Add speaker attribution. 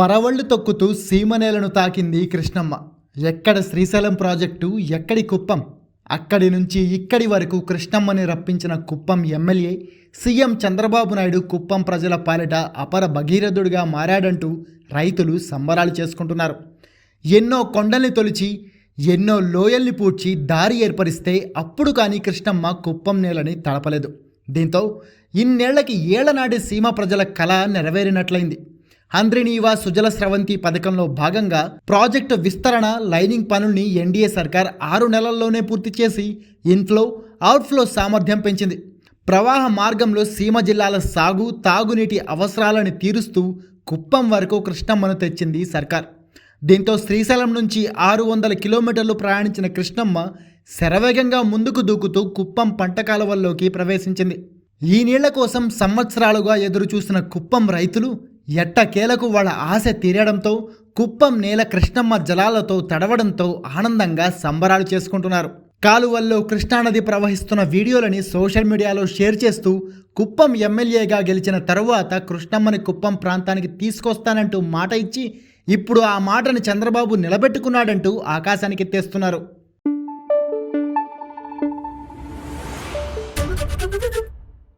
Speaker 1: పరవళ్ళు తొక్కుతూ సీమనేలను తాకింది కృష్ణమ్మ. ఎక్కడ శ్రీశైలం ప్రాజెక్టు ఎక్కడి కుప్పం? అక్కడి నుంచి ఇక్కడి వరకు కృష్ణమ్మని రప్పించిన కుప్పం ఎమ్మెల్యే సీఎం చంద్రబాబు నాయుడు కుప్పం ప్రజల పాలిట అపర భగీరథుడిగా మారాడంటూ రైతులు సంబరాలు చేసుకుంటున్నారు. ఎన్నో కొండల్ని తొలిచి ఎన్నో లోయల్ని పూడ్చి దారి ఏర్పరిస్తే అప్పుడు కానీ కృష్ణమ్మ కుప్పం నేలని తడపలేదు. దీంతో ఇన్నేళ్ళకి ఏళ్ళనాటి సీమ ప్రజల కళ నెరవేరినట్లయింది. హంద్రినీవా సుజల స్రవంతి పథకంలో భాగంగా ప్రాజెక్టు విస్తరణ లైనింగ్ పనుల్ని ఎన్డీఏ సర్కార్ ఆరు నెలల్లోనే పూర్తి చేసి ఇన్ఫ్లో అవుట్ఫ్లో సామర్థ్యం పెంచింది. ప్రవాహ మార్గంలో సీమ జిల్లాల సాగు తాగునీటి అవసరాలను తీరుస్తూ కుప్పం వరకు కృష్ణమ్మను తెచ్చింది సర్కార్. దీంతో శ్రీశైలం నుంచి ఆరు వందల కిలోమీటర్లు ప్రయాణించిన కృష్ణమ్మ శరవేగంగా ముందుకు దూకుతూ కుప్పం పంట కాలువల్లోకి ప్రవేశించింది. ఈ నీళ్ళ కోసం సంవత్సరాలుగా ఎదురుచూసిన కుప్పం రైతులు ఎట్టకేలకు వాళ్ళ ఆశ తీరడంతో కుప్పం నేల కృష్ణమ్మ జలాలతో తడవడంతో ఆనందంగా సంబరాలు చేసుకుంటున్నారు. కాలువల్లో కృష్ణానది ప్రవహిస్తున్న వీడియోలని సోషల్ మీడియాలో షేర్ చేస్తూ కుప్పం ఎమ్మెల్యేగా గెలిచిన తరువాత కృష్ణమ్మని కుప్పం ప్రాంతానికి తీసుకొస్తానంటూ మాట ఇచ్చి ఇప్పుడు ఆ మాటను చంద్రబాబు నిలబెట్టుకున్నాడంటూ ఆకాశానికి ఎత్తేస్తున్నారు